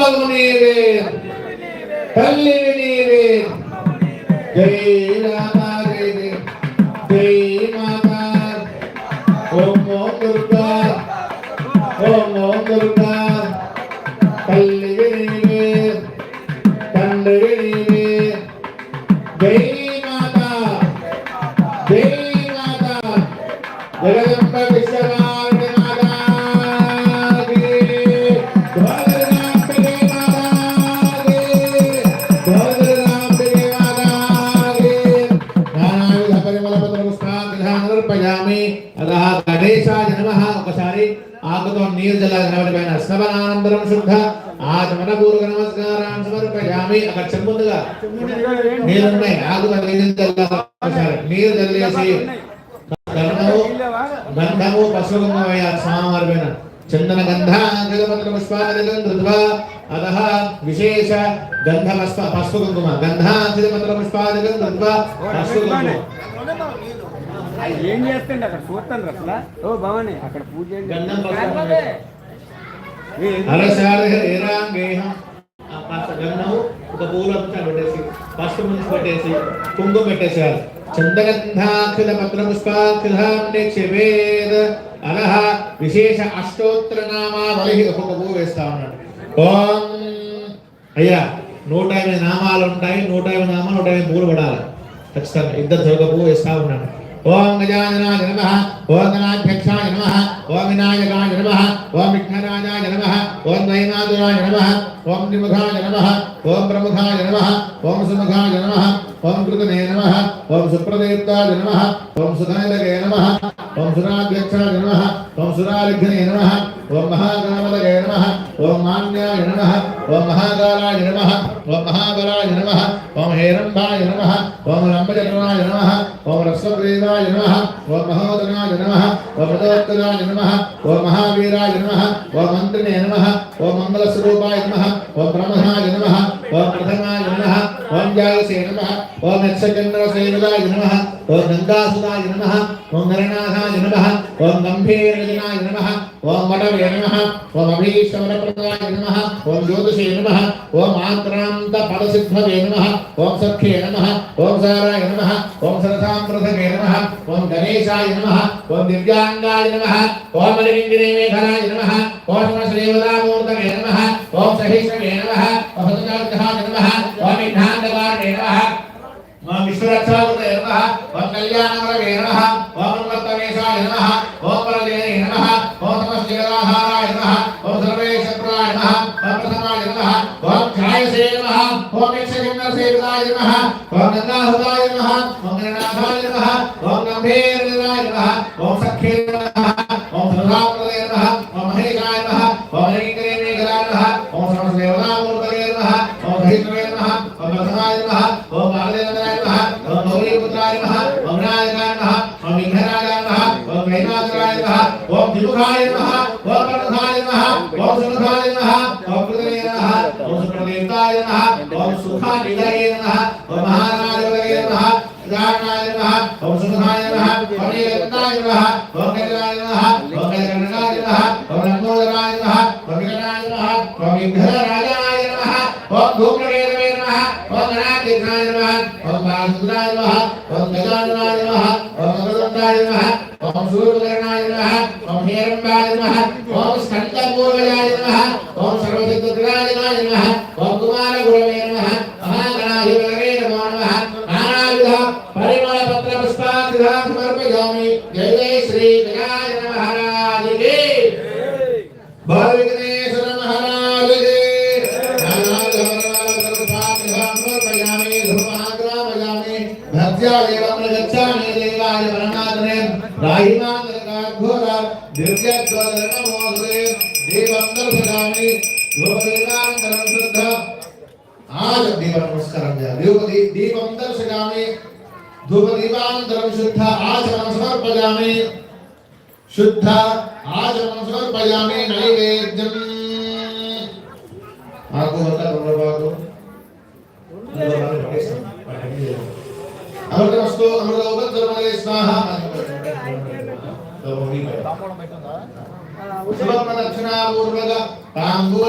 అమ్మవు నీవే తల్లి నీవే జై రామాదేవి జై మాతా. ఓం ఓం దుర్గా. నానావిధ పరిమళపత్ర పుష్పాంగధానర్పయామి అతః గణేశాయ నమః ఒకసారి ఆకుతో నీరు జల్లాలి పైన శ్రవణానంతరం శుద్ధ ఆచమనపూర్వక నమస్కారాన్ని సమర్పయామి అక్కడ చెంపుందిగా నీళ్ళు ఉన్నాయి ఆకుతో నీళ్ళు జల్లాలి ఒకసారి నీరు జల్లేసి గంధము గంధము పశుగంగమయ స్వామివారి పైన చందన కృత్వా అతః విశేష గంధ పుష్ప పసుపు కుంకుమ కృత్వా పసుపు కుంకుమ ఏం చేస్తుండే అక్కడ? చూస్తాను అసలు ఓ భవాని అక్కడ పూజ ఒక పూలు అంతా పెట్టేసి పసుపు ముంచి పెట్టేసి కుంకుమ పెట్టేసేయాలి. చందగంధాఖిల పత్ర పుష్పాఖిలాం నిక్షేపేద్ అలహ విశేష అష్టోత్తర నామావళి ఒక్కొక్క పువ్వు వేస్తా ఉన్నాడు. ఓం అయ్యా నూట ఎనిమిది నామాలు ఉంటాయి నూట ఎనిమిది నామాలు నూట ఎనిమిది పువ్వులు పడాలి. ఖచ్చితంగా ఇద్దరు ఒక పువ్వు వేస్తా ఉన్నాడు. ఓం గజాననాయ నమ ఓం గణాధ్యక్షాయ నమ ఓం వినాయకాయ నమ ఓం విఘ్నరాజాయ నమ ఓం నయనాదురాయ నమ ఓం నిముఖాయ నమ ఓం ప్రముఖాయ నమ ఓం సుముఖాయ నమ ఓం కృతనే నమ ఓం సుప్రదీప్తాయ నమ ఓం సుధైలకే నమ ఓం సురాధ్యక్షాయ నమ ఓం సురాలిఘ్నే నమ ఓం మహాగణపతకే నమ ఓం మాన్యాయ నమ ఓం మహాకాలాయ నమ ఓం మహాబలాయ నమ ఓం హేరంభాయ నమ ఓం రంభచక్రాయ నమ ఓం రస్వగ్రీవాయ నమ ఓం మహోదనాయ నమ ఓం ప్రదోత్తరాయ నమ ఓం మహావీరాయ నమ ఓం మంత్రినే నమ ఓం మంగళస్వరూపాయ నమ ఓం బ్రహ్మణాయ నమ ఓం ప్రథమాయ నమ ఓం జాయసే నమ ओम यक्षगन्धरसेविताय नमः ओम गङ्गासुताय नमः ओम नरनाथाय नमः ओम गम्भीरजनाय नमः ओम वटवे नमः ओम अभीष्टवरप्रदाय नमः ओम ज्योतिषे नमः ओम आक्रान्तफलसिद्धवे नमः ओम सख्ये नमः ओम साराय नमः ओम सरसामृतके नमः ओम गणेशाय नमः ओम दिव्यांगाय नमः ओम मलिङ्गिरेमेघनाय नमः ओम श्रीवदामूर्तवे नमः ओम सहिष्णवे नमः ओम सदाग्रहाय नमः ओम इन्धान्तकारिणे नमः ఓం విఘ్నాంతకారణే నమః ఓం విశ్వరక్షాకృతే నమః ఓం కళ్యాణవరవే నమః ఓం ఉన్మత్తవేషాయ నమః ఓం పరదేవే నమః ఓం సమస్తజగదాహారాయ నమః ఓం సర్వేశ్వరాయ నమః ఓం ప్రథమాయ నమ ఓం ఛాయసే నమః ఓం యక్షగంధసేవితాయ నమ ఓం గంగాహృతాయ నమః ఓం గణనాథాయ నమ ఓం గంభీరాయ నమః ఓం సఖ్యే నమ ఓం సదాకృతే నమః ఓం మహేశాయ నమః ఓం హరికరే మేఘరాయ ఓం సమస్తదేవతామూర్తయే నమః ఓం సహిష్ణవే నమః ఓం ప్రథమాయ నమః ఓం బాలదేవనాయ నమః ఓం గౌరీపుత్రాయ నమః ఓం వినాయకాయ నమః ఓం విఘ్నరాజాయ నమః ఓం వైనాథరాయ నమః ఓం త్రిముఖాయ నమః ఓం ప్రముఖాయ నమః ఓం సుఖాయ నమః ఓం కృతనే నమః ఓం సుప్రదేవతాయ నమః ఓం సుఖానిలయే నమః ఓం మహారాజవలయే నమః గానాయ నమః ఓం సుఖాయ నమః ఓం నీలకంఠాయ నమః ఓం గజరాయ నమః ఓం గజగణనాయ నమః ఓం లంబోదరాయ నమః ఓం విఘ్నాయ నమః ఓం విఘ్నరాజాయ నమః ఓం ధూమ్రవేదవే నమః ఓం గణాధికాయ నమః ఓం బాలసుందరాయ నమః ఓం గజాననాయ నమః ఓం మకరందాయ నమః ओम सूर्यनाय नमः ओम हेरंबाय नमः ओम स्कंदपूर्वजाय नमः ओम सर्वसिद्धग्राय नमः ओम कुमार कुमारगुरवे नमः महागणाधिपतये नमो नमः नानाविध परिमल पत्र पुष्पा पुष्पादिधां समर्पयामि जय जय श्री गजानन महाराज की भव विघ्नेश्वर महाराज की भक्त्या देवं गच्छामि देवाय परम राहिमान दरकार घोरा राहिमांधकारघोर निर्जज्वल नमोदुरे देवं दर्शयामि लोकदेवांतरं शुद्ध आज देव नमस्कार देव दीपं दर्शयामि धूप दीपांतरं शुद्ध सुधा आज शुद्ध आचमन समर्पयामि वेदन आपको बता दूँगा बाबू अमृतमस्तु अमृतोपद्रवणे स्वाहा समर्पण दक्षिणापूर्वक ताम्बूल